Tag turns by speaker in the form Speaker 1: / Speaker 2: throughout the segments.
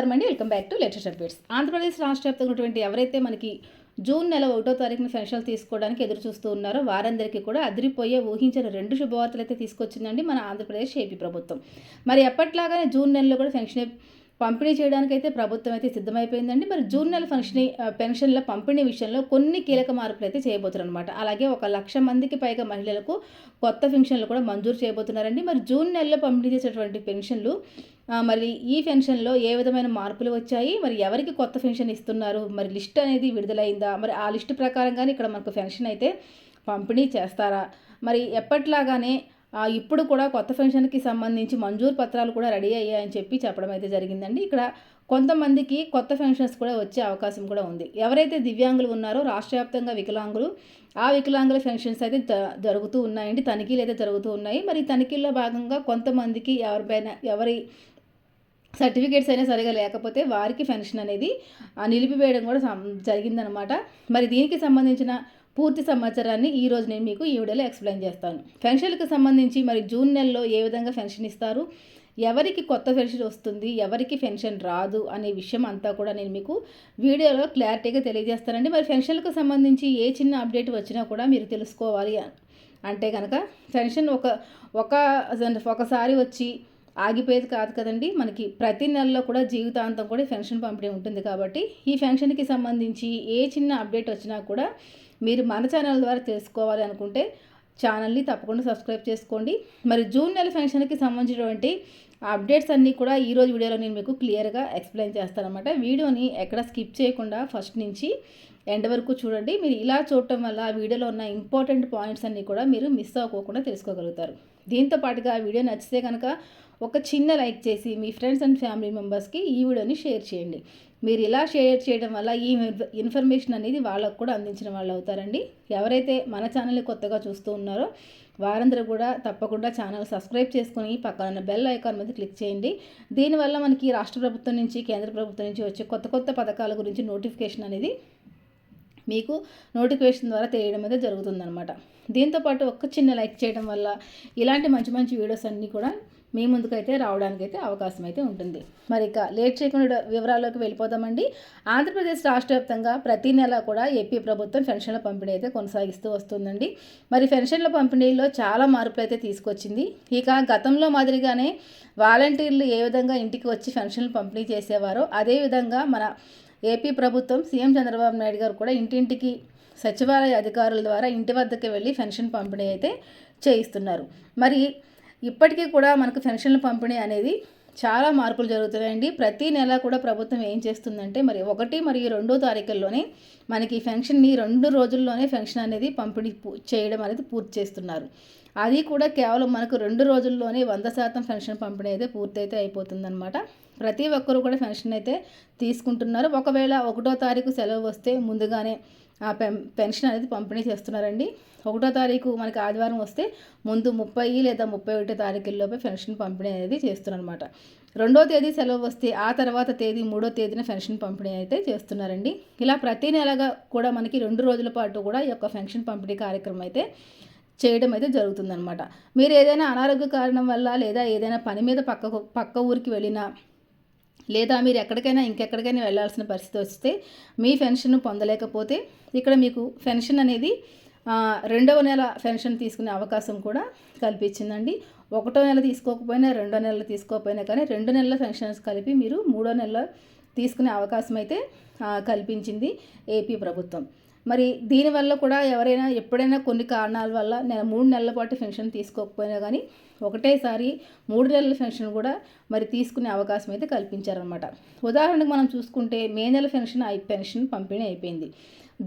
Speaker 1: నమస్కారం అండి. Welcome back to latest updates Andhra Pradesh రాష్ట్ర వ్యాప్తంగా ఉన్నటువంటి ఎవరైతే మనకి జూన్ నెల ఒకటో తారీఖున పెన్షన్లు తీసుకోవడానికి ఎదురు చూస్తూ ఉన్నారో వారందరికీ కూడా అదిరిపోయే ఊహించిన రెండు శుభవార్తలు అయితే తీసుకొచ్చిందండి మన ఆంధ్రప్రదేశ్ ఏపీ ప్రభుత్వం. మరి ఎప్పట్లాగానే జూన్ నెలలో కూడా పెన్షన్ పంపిణీ చేయడానికి అయితే ప్రభుత్వం అయితే సిద్ధమైపోయిందండి. మరి జూన్ నెల ఫంక్షన్ పెన్షన్ల పంపిణీ విషయంలో కొన్ని కీలక మార్పులు అయితే చేయబోతున్నారు అనమాట అలాగే ఒక లక్ష మందికి పైగా మహిళలకు కొత్త పెన్షన్లు కూడా మంజూరు చేయబోతున్నారండి. మరి జూన్ నెలలో పంపిణీ చేసేటువంటి పెన్షన్లు మరి ఈ పెన్షన్లో ఏ విధమైన మార్పులు వచ్చాయి? మరి ఎవరికి కొత్త పెన్షన్ ఇస్తున్నారు? మరి లిస్ట్ అనేది విడుదలైందా? మరి ఆ లిస్ట్ ప్రకారంగానే ఇక్కడ మనకు పెన్షన్ అయితే పంపిణీ చేస్తారా? మరి ఎప్పట్లాగానే ఇప్పుడు కూడా కొత్త పెన్షన్కి సంబంధించి మంజూరు పత్రాలు కూడా రెడీ అయ్యాయని చెప్పి చెప్పడం అయితే జరిగిందండి. ఇక్కడ కొంతమందికి కొత్త పెన్షన్స్ కూడా వచ్చే అవకాశం కూడా ఉంది. ఎవరైతే దివ్యాంగులు ఉన్నారో రాష్ట్ర వ్యాప్తంగా వికలాంగులు ఆ వికలాంగుల పెన్షన్స్ అయితే జరుగుతూ ఉన్నాయండి. తనిఖీలు అయితే జరుగుతూ ఉన్నాయి. మరి తనిఖీల్లో భాగంగా కొంతమందికి ఎవరిపైన ఎవరి సర్టిఫికేట్స్ అయినా సరిగా లేకపోతే వారికి పెన్షన్ అనేది నిలిపివేయడం కూడా జరిగిందనమాట. మరి దీనికి సంబంధించిన పూర్తి సమాచారాన్ని ఈరోజు నేను మీకు ఈ వీడియోలో ఎక్స్ప్లెయిన్ చేస్తాను. పెన్షన్లకు సంబంధించి మరి జూన్ నెలలో ఏ విధంగా పెన్షన్ ఇస్తారు? ఎవరికి కొత్త పెన్షన్ వస్తుంది? ఎవరికి పెన్షన్ రాదు? అనే విషయం అంతా కూడా నేను మీకు వీడియోలో క్లారిటీగా తెలియజేస్తానండి. మరి పెన్షన్లకు సంబంధించి ఏ చిన్న అప్డేట్ వచ్చినా కూడా మీరు తెలుసుకోవాలి. అంటే కనుక పెన్షన్ ఒక ఒక ఒకసారి వచ్చి ఆగిపోయేది కాదు కదండి. మనకి ప్రతి నెలలో కూడా జీవితాంతం కూడా పెన్షన్ పంపిణీ ఉంటుంది కాబట్టి ఈ పెన్షన్కి సంబంధించి ఏ చిన్న అప్డేట్ వచ్చినా కూడా మీరు మన ఛానల్ ద్వారా తెలుసుకోవాలి అనుకుంటే ఛానల్ని తప్పకుండా సబ్స్క్రైబ్ చేసుకోండి. మరి జూన్ నెల ఫంక్షన్కి సంబంధించినటువంటి అప్డేట్స్ అన్నీ కూడా ఈరోజు వీడియోలో నేను మీకు క్లియర్గా ఎక్స్ప్లెయిన్ చేస్తానమాట వీడియోని ఎక్కడ స్కిప్ చేయకుండా ఫస్ట్ నుంచి ఎండ్ వరకు చూడండి. మీరు ఇలా చూడటం వల్ల ఆ వీడియోలో ఉన్న ఇంపార్టెంట్ పాయింట్స్ అన్నీ కూడా మీరు మిస్ అవ్వకుండా తెలుసుకోగలుగుతారు. దీంతో పాటుగా ఆ వీడియో నచ్చితే కనుక ఒక చిన్న లైక్ చేసి మీ ఫ్రెండ్స్ అండ్ ఫ్యామిలీ మెంబర్స్కి ఈ వీడియోని షేర్ చేయండి. మీరు ఇలా షేర్ చేయడం వల్ల ఈ ఇన్ఫర్మేషన్ అనేది వాళ్ళకు కూడా అందించిన వాళ్ళు అవుతారండి. ఎవరైతే మన ఛానల్ని కొత్తగా చూస్తూ ఉన్నారో వారందరూ కూడా తప్పకుండా ఛానల్ సబ్స్క్రైబ్ చేసుకొని పక్కన బెల్ ఐకాన్ మీద క్లిక్ చేయండి. దీనివల్ల మనకి రాష్ట్ర ప్రభుత్వం నుంచి కేంద్ర ప్రభుత్వం నుంచి వచ్చే కొత్త కొత్త పథకాల గురించి నోటిఫికేషన్ అనేది మీకు నోటిఫికేషన్ ద్వారా తెలియడం అయితే జరుగుతుందనమాట దీంతోపాటు ఒక్క చిన్న లైక్ చేయడం వల్ల ఇలాంటి మంచి మంచి వీడియోస్ అన్నీ కూడా మీ ముందుకైతే రావడానికి అయితే అవకాశం అయితే ఉంటుంది. మరి ఇక లేట్ చేయకుండా వివరాల్లోకి వెళ్ళిపోదామండి. ఆంధ్రప్రదేశ్ రాష్ట్ర వ్యాప్తంగా ప్రతి నెల కూడా ఏపీ ప్రభుత్వం పెన్షన్ల పంపిణీ అయితే కొనసాగిస్తూ వస్తుందండి. మరి పెన్షన్ల పంపిణీలో చాలా మార్పులు అయితే తీసుకొచ్చింది. ఇక గతంలో మాదిరిగానే వాలంటీర్లు ఏ విధంగా ఇంటికి వచ్చి పెన్షన్లు పంపిణీ చేసేవారో అదేవిధంగా మన ఏపీ ప్రభుత్వం సీఎం చంద్రబాబు నాయుడు గారు కూడా ఇంటింటికి సచివాలయ అధికారుల ద్వారా ఇంటి వద్దకు వెళ్ళి పెన్షన్ పంపిణీ అయితే చేయిస్తున్నారు. మరి ఇప్పటికీ కూడా మనకు పెన్షన్ల పంపిణీ అనేది చాలా మార్పులు జరుగుతున్నాయండి. ప్రతి నెల కూడా ప్రభుత్వం ఏం చేస్తుందంటే మరి ఒకటి మరియు రెండో తారీఖుల్లోనే మనకి ఫెన్షన్ని రెండు రోజుల్లోనే ఫెన్షన్ అనేది పంపిణీ చేయడం అనేది పూర్తి చేస్తున్నారు. అది కూడా కేవలం మనకు రెండు రోజుల్లోనే వంద శాతం పెన్షన్ పంపిణీ అయితే పూర్తయితే అయిపోతుందన్నమాట. ప్రతి ఒక్కరు కూడా పెన్షన్ అయితే తీసుకుంటున్నారు. ఒకవేళ ఒకటో తారీఖు సెలవు వస్తే ముందుగానే పెన్షన్ అనేది పంపిణీ చేస్తున్నారండి. ఒకటో తారీఖు మనకి ఆదివారం వస్తే ముందు ముప్పై లేదా ముప్పై ఒకటో తారీఖుల్లోపే పెన్షన్ పంపిణీ అనేది చేస్తున్నారనమాట రెండో తేదీ సెలవు వస్తే ఆ తర్వాత తేదీ మూడో తేదీన పెన్షన్ పంపిణీ అయితే చేస్తున్నారండి. ఇలా ప్రతి నెలగా కూడా మనకి రెండు రోజుల పాటు కూడా ఈ యొక్క పెన్షన్ పంపిణీ కార్యక్రమం అయితే చేయడం అయితే జరుగుతుందనమాట మీరు ఏదైనా అనారోగ్య కారణం వల్ల లేదా ఏదైనా పని మీద పక్క పక్క ఊరికి వెళ్ళినా లేదా మీరు ఎక్కడికైనా ఇంకెక్కడికైనా వెళ్ళాల్సిన పరిస్థితి వస్తే మీ పెన్షన్ పొందలేకపోతే ఇక్కడ మీకు పెన్షన్ అనేది రెండవ నెల పెన్షన్ తీసుకునే అవకాశం కూడా కల్పించిందండి. ఒకటో నెల తీసుకోకపోయినా రెండో నెలలు తీసుకోకపోయినా కానీ రెండు నెలల పెన్షన్స్ కలిపి మీరు మూడో నెలలో తీసుకునే అవకాశం అయితే కల్పించింది ఏపీ ప్రభుత్వం. మరి దీనివల్ల కూడా ఎవరైనా ఎప్పుడైనా కొన్ని కారణాల వల్ల నేను మూడు నెలల పాటు పెన్షన్ తీసుకోకపోయినా కానీ ఒకటేసారి మూడు నెలల పెన్షన్ కూడా మరి తీసుకునే అవకాశం అయితే కల్పించారనమాట ఉదాహరణకు మనం చూసుకుంటే మే నెల పెన్షన్ పెన్షన్ పంపిణీ అయిపోయింది.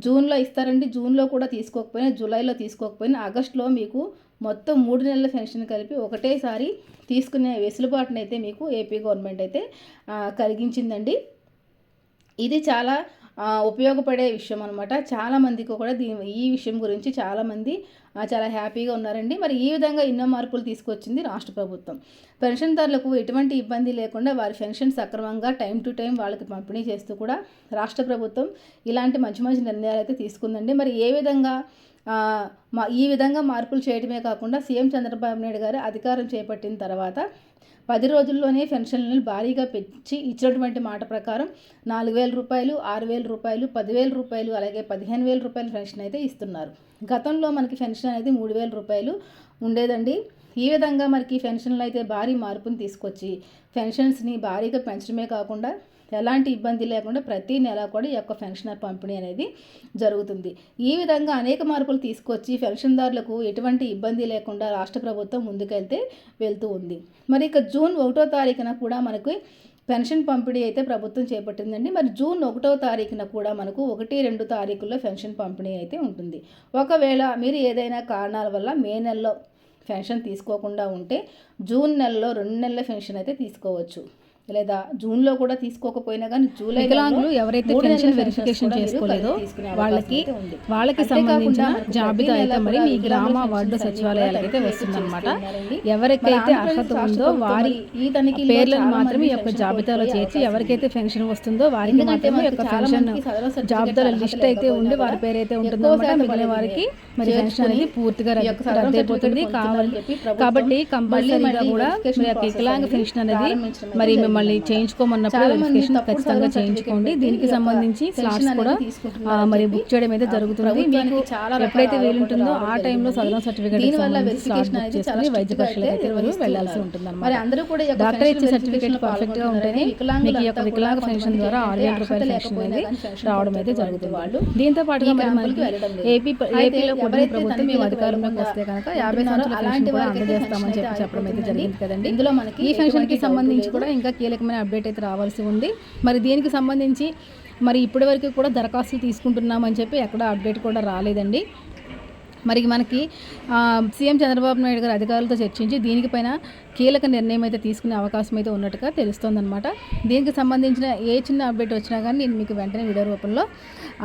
Speaker 1: జూన్లో ఇస్తారండి. జూన్లో కూడా తీసుకోకపోయినా జూలైలో తీసుకోకపోయినా ఆగస్టులో మీకు మొత్తం మూడు నెలల పెన్షన్ కలిపి ఒకటేసారి తీసుకునే వెసులుబాటునైతే మీకు ఏపీ గవర్నమెంట్ అయితే కలిగించిందండి. ఇది చాలా ఉపయోగపడే విషయం అనమాట చాలామందికి కూడా దీని ఈ విషయం గురించి చాలామంది చాలా హ్యాపీగా ఉన్నారండి. మరి ఈ విధంగా ఎన్నో మార్పులు తీసుకొచ్చింది రాష్ట్ర ప్రభుత్వం. పెన్షన్దారులకు ఎటువంటి ఇబ్బంది లేకుండా వారి పెన్షన్ సక్రమంగా టైం టు టైం వాళ్ళకి పంపిణీ చేస్తూ కూడా రాష్ట్ర ప్రభుత్వం ఇలాంటి మంచి మంచి నిర్ణయాలు అయితే తీసుకుందండి. మరి ఏ విధంగా
Speaker 2: మా ఈ విధంగా మార్పులు చేయడమే కాకుండా సీఎం చంద్రబాబు నాయుడు గారు అధికారం చేపట్టిన తర్వాత పది రోజుల్లోనే పెన్షన్లను భారీగా పెంచి ఇచ్చినటువంటి మాట ప్రకారం నాలుగు వేల రూపాయలు ఆరు వేల రూపాయలు పదివేల రూపాయలు అలాగే పదిహేను వేల రూపాయల పెన్షన్ అయితే ఇస్తున్నారు. గతంలో మనకి పెన్షన్ అనేది మూడు వేల రూపాయలు ఉండేదండి. ఈ విధంగా మనకి పెన్షన్లు అయితే భారీ మార్పును తీసుకొచ్చి పెన్షన్స్ని భారీగా పెంచడమే కాకుండా ఎలాంటి ఇబ్బంది లేకుండా ప్రతి నెల కూడా ఈ యొక్క పెన్షనర్ పంపిణీ అనేది జరుగుతుంది. ఈ విధంగా అనేక మార్పులు తీసుకొచ్చి పెన్షన్దారులకు ఎటువంటి ఇబ్బంది లేకుండా రాష్ట్ర ప్రభుత్వం ముందుకెళ్తే వెళ్తూ ఉంది. మరి ఇక జూన్ ఒకటో తారీఖున కూడా మనకి పెన్షన్ పంపిణీ అయితే ప్రభుత్వం చేపట్టిందండి. మరి జూన్ ఒకటో తారీఖున కూడా మనకు ఒకటి రెండు తారీఖుల్లో పెన్షన్ పంపిణీ అయితే ఉంటుంది. ఒకవేళ మీరు ఏదైనా కారణాల వల్ల మే నెలలో పెన్షన్ తీసుకోకుండా ఉంటే జూన్ నెలలో రెండు నెలల పెన్షన్ అయితే తీసుకోవచ్చు. లేదా జూన్లో కూడా తీసుకోకపోయినా కానీ జూలై
Speaker 1: వికలాంగులు ఎవరైతే పెన్షన్ వెరిఫికేషన్ చేసుకోలేదో వాళ్ళకి వాళ్ళకి సంబంధించిన జాబితా అయితే మరి మీ గ్రామ వార్డు అయితే వస్తుందన్నమాట. ఎవరికైతే అర్హత ఉందో వారి
Speaker 2: ఈ తనిఖీ
Speaker 1: పేర్లను మాత్రమే యొక్క జాబితాలో చేర్చి ఎవరికైతే పెన్షన్ వస్తుందో వారికి మాత్రమే యొక్క పెన్షన్ జాబితాల లిస్ట్ అయితే ఉండి వారి పేరు అయితే ఉంటుందో మిగిలిన వారికి మరి పెన్షన్ అనేది పూర్తిగా రద్దు రద్దయిపోతుంది కావాలి కాబట్టి కంపల్సరీగా కూడా వికలాంగ పెన్షన్ అనేది మరి మిమ్మల్ని చేయించుకోమన్నప్పుడు వెరిఫికేషన్ ఖచ్చితంగా చేయించుకోండి. దీనికి సంబంధించి స్లాట్స్ కూడా మరి బుక్ చేయడం అయితే జరుగుతుంది. మీకు ఎప్పుడైతే వీలుంటుందో ఆ టైంలో సదరం సర్టిఫికేట్ స్లాట్ బుక్ చేసుకుని వైద్య పరీక్షలకు వెళ్ళాల్సి ఉంటుంది
Speaker 2: మరి అందరూ కూడా
Speaker 1: డాక్టర్ ఇచ్చే సర్టిఫికేట్ పర్ఫెక్ట్గా ఉంటేనే మీకు ఈ యొక్క వికలాంగ పెన్షన్ ద్వారా ఆరు వేల రూపాయల పెన్షన్ అనేది రావడం అయితే జరుగుతుంది. దీంతో పాటుగా మరి మనకి ఏపీ ఏపీలో కూటమి ప్రభుత్వం మేము అధికారంలోకి వస్తే కనుక యాభై సంవత్సరాల పెన్షన్ కూడా అందజేస్తామని చెప్పి చెప్పడం అయితే జరిగింది కదండి
Speaker 2: ఇందులో మనకి
Speaker 1: ఈ పెన్షన్కి సంబంధించి కూడా ఇంకా కీలకమైన అప్డేట్ అయితే రావాల్సి ఉంది. మరి దీనికి సంబంధించి మరి ఇప్పటి వరకు కూడా దరఖాస్తులు తీసుకుంటున్నామని చెప్పి ఎక్కడ అప్డేట్ కూడా రాలేదండి. మరి మనకి సీఎం చంద్రబాబు నాయుడు గారు అధికారులతో చర్చించి దీనికిపైన కీలక నిర్ణయం అయితే తీసుకునే అవకాశం అయితే ఉన్నట్టుగా తెలుస్తోందనమాట దీనికి సంబంధించిన ఏ చిన్న అప్డేట్ వచ్చినా కానీ నేను మీకు వెంటనే వీడియో రూపంలో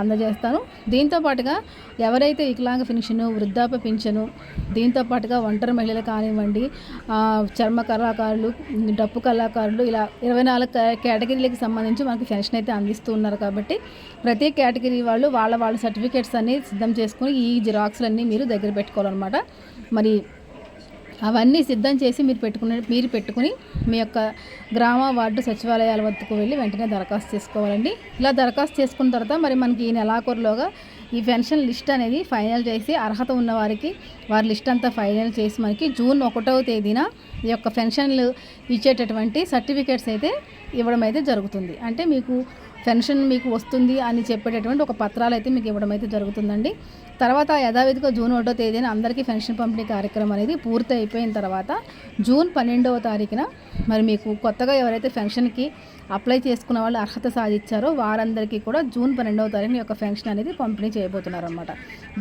Speaker 1: అందజేస్తాను. దీంతో పాటుగా ఎవరైతే వికలాంగ పెన్షను వృద్ధాప్య పింఛను దీంతో పాటుగా ఒంటరి మహిళలు కానివ్వండి చర్మ కళాకారులు డప్పు కళాకారులు ఇలా ఇరవై నాలుగు కేటగిరీలకు సంబంధించి మనకి పెన్షన్ అయితే అందిస్తూ ఉన్నారు కాబట్టి ప్రతి కేటగిరీ వాళ్ళు వాళ్ళ వాళ్ళ సర్టిఫికేట్స్ అన్ని సిద్ధం చేసుకుని ఈ జిరాక్స్లన్నీ మీరు దగ్గర పెట్టుకోవాలన్నమాట. మరి అవన్నీ సిద్ధం చేసి మీరు పెట్టుకునే మీరు పెట్టుకుని మీ యొక్క గ్రామ వార్డు సచివాలయాల వద్దకు వెళ్ళి వెంటనే దరఖాస్తు చేసుకోవాలండి. ఇలా దరఖాస్తు చేసుకున్న తర్వాత మరి మనకి ఈ నెలాఖరులోగా ఈ పెన్షన్ లిస్ట్ అనేది ఫైనల్ చేసి అర్హత ఉన్న వారికి వారి లిస్ట్ అంతా ఫైనల్ చేసి మనకి జూన్ ఒకటవ తేదీన ఈ యొక్క పెన్షన్లు ఇచ్చేటటువంటి సర్టిఫికేట్స్ అయితే ఇవ్వడం అయితే జరుగుతుంది. అంటే మీకు పెన్షన్ మీకు వస్తుంది అని చెప్పేటటువంటి ఒక పత్రాలు అయితే మీకు ఇవ్వడం అయితే జరుగుతుందండి. తర్వాత యథావిధిగా జూన్ ఒకటో తేదీన అందరికీ పెన్షన్ పంపిణీ కార్యక్రమం అనేది పూర్తి అయిపోయిన తర్వాత జూన్ పన్నెండవ తారీఖున మరి మీకు కొత్తగా ఎవరైతే పెన్షన్కి అప్లై చేసుకున్న వాళ్ళు అర్హత సాధించారో వారందరికీ కూడా జూన్ పన్నెండవ తారీఖున యొక్క పెన్షన్ అనేది పంపిణీ చేయబోతున్నారన్నమాట.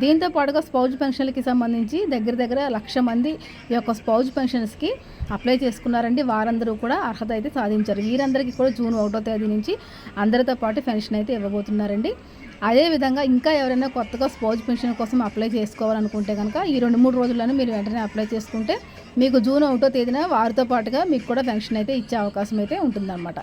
Speaker 1: దీంతో పాటుగా స్పౌజ్ పెన్షన్లకి సంబంధించి దగ్గర దగ్గర లక్ష మంది ఈ యొక్క స్పౌజ్ పెన్షన్స్కి అప్లై చేసుకున్నారండి. వారందరూ కూడా అర్హత అయితే సాధించారు. వీరందరికీ కూడా జూన్ ఒకటో తేదీ నుంచి అందరితో పాటు పెన్షన్ అయితే ఇవ్వబోతున్నారండి. అదేవిధంగా ఇంకా ఎవరైనా కొత్తగా స్పౌజ్ పెన్షన్ కోసం అప్లై చేసుకోవాలనుకుంటే కనుక ఈ రెండు మూడు రోజుల్లోనే మీరు వెంటనే అప్లై చేసుకుంటే మీకు జూన్ ఒకటో తేదీన వారితో పాటుగా మీకు కూడా పెన్షన్ అయితే ఇచ్చే అవకాశం అయితే ఉంటుందన్నమాట.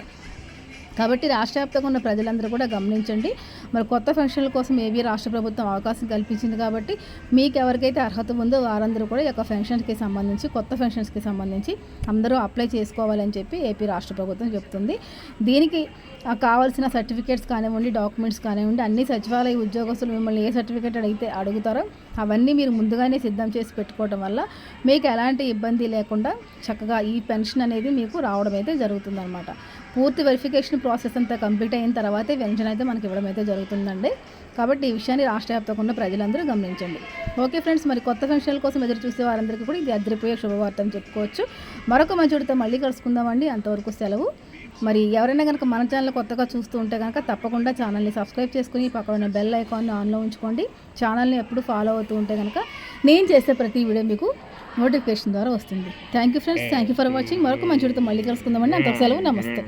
Speaker 1: కాబట్టి రాష్ట్ర వ్యాప్తంగా ఉన్న ప్రజలందరూ కూడా గమనించండి. మరి కొత్త పెన్షన్ల కోసం ఏవి రాష్ట్ర ప్రభుత్వం అవకాశం కల్పించింది కాబట్టి మీకు ఎవరికైతే అర్హత ఉందో వారందరూ కూడా ఈ యొక్క పెన్షన్కి సంబంధించి కొత్త పెన్షన్స్కి సంబంధించి అందరూ అప్లై చేసుకోవాలని చెప్పి ఏపీ రాష్ట్ర ప్రభుత్వం చెప్తుంది. దీనికి కావాల్సిన సర్టిఫికేట్స్ కానివ్వండి డాక్యుమెంట్స్ కానివ్వండి అన్ని సచివాలయ ఉద్యోగస్తులు మిమ్మల్ని ఏ సర్టిఫికేట్ అడిగితే అడుగుతారో అవన్నీ మీరు ముందుగానే సిద్ధం చేసి పెట్టుకోవడం వల్ల మీకు ఎలాంటి ఇబ్బంది లేకుండా చక్కగా ఈ పెన్షన్ అనేది మీకు రావడం అయితే జరుగుతుందన్నమాట. పూర్తి వెరిఫికేషన్ ప్రాసెస్ అంతా కంప్లీట్ అయిన తర్వాతే పెన్షన్ అయితే మనకి ఇవ్వడం అయితే జరుగుతుందండి. కాబట్టి ఈ విషయాన్ని రాష్ట్ర వ్యాప్తంగా ప్రజలందరూ గమనించండి. ఓకే ఫ్రెండ్స్ మరి కొత్త పెన్షన్ల కోసం ఎదురు చూసే వారందరికీ కూడా ఇది అద్దరిపోయే శుభవార్త అని చెప్పుకోవచ్చు. మరొక మంచుడితో మళ్ళీ కలుసుకుందామండి. అంతవరకు సెలవు. మరి ఎవరైనా కనుక మన ఛానల్ కొత్తగా చూస్తూ ఉంటే కనుక తప్పకుండా ఛానల్ని సబ్స్క్రైబ్ చేసుకుని పక్కన ఉన్న బెల్ ఐకాన్ని ఆన్లో ఉంచుకోండి. ఛానల్ని ఎప్పుడు ఫాలో అవుతూ ఉంటే కనుక నేను చేసే ప్రతి వీడియో మీకు నోటిఫికేషన్ ద్వారా వస్తుంది. Thank you friends thank you for watching మరొక మంచి మళ్ళీ కలుసుకుందామండి. అంత సెలవు. నమస్తే.